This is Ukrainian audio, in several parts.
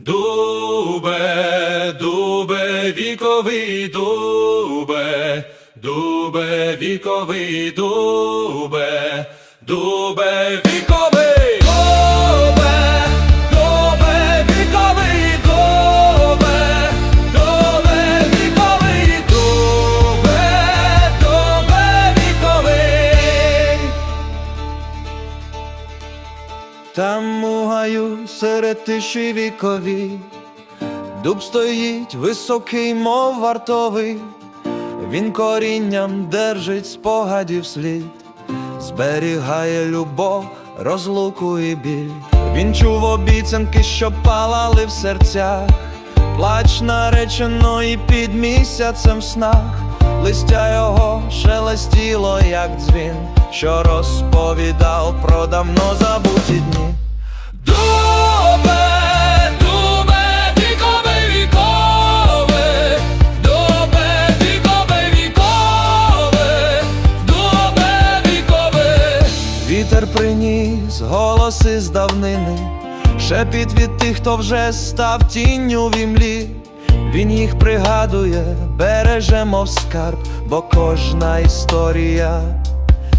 Дубе, дубе, віковий дубе, дубе, віковий дубе, дубе, віковий. Там у гаю серед тиші вікові, дуб стоїть високий, мов вартовий, він корінням держить спогадів слід, зберігає любов, розлуку і біль. Він чув обіцянки, що палали в серцях, плач нареченої під місяцем в снах, листя його шелестіло, як дзвін, що розповідав про давно забуті дні. Вітер приніс голоси з давнини, шепіт від тих, хто вже став тінню в імлі. Він їх пригадує, береже, мов скарб, бо кожна історія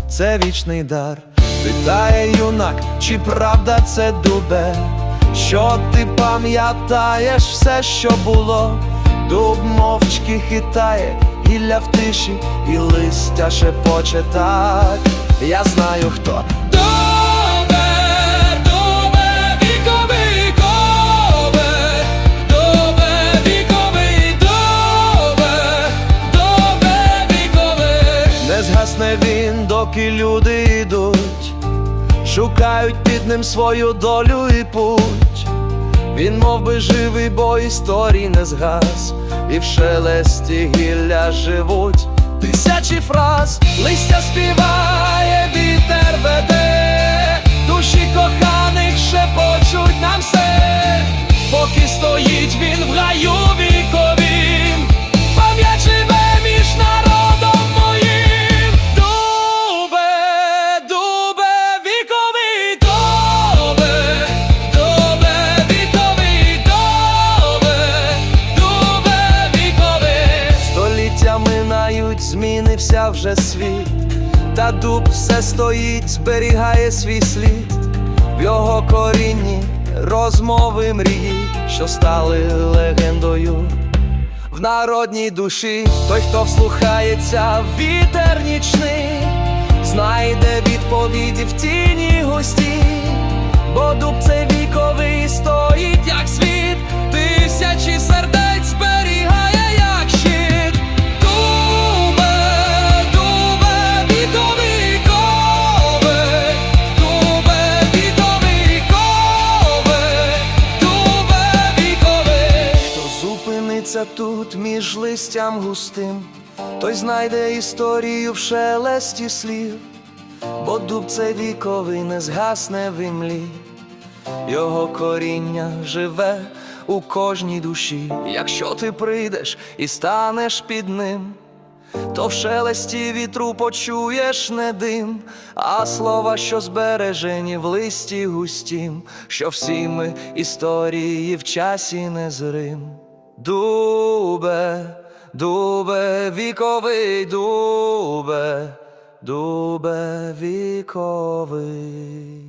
це вічний дар. Питає юнак, чи правда це дубе, що ти пам'ятаєш все, що було, дуб мовчки хитає, гілля в тиші і листя шепоче так. Я знаю хто. Не згасне він, доки люди йдуть, шукають під ним свою долю і путь. Він мов би живий, бо історій не згас, і в шелесті гілля живуть. Тисячі фраз листя співає, змінився вже світ, та дуб все стоїть, зберігає свій слід. В його корінні розмови мрії, що стали легендою. В народній душі той, хто вслухається в вітер нічний, знайде відповіді в тіні густі, бо дуб це зупиниться тут між листям густим, той знайде історію в шелесті слів, бо дуб це віковий не згасне в імлі. Його коріння живе у кожній душі. Якщо ти прийдеш і станеш під ним, то в шелесті вітру почуєш не дим, а слова, що збережені в листі густім, що всі ми історії в часі незрим. Дубе, дубе, віковий дубе, дубе віковий.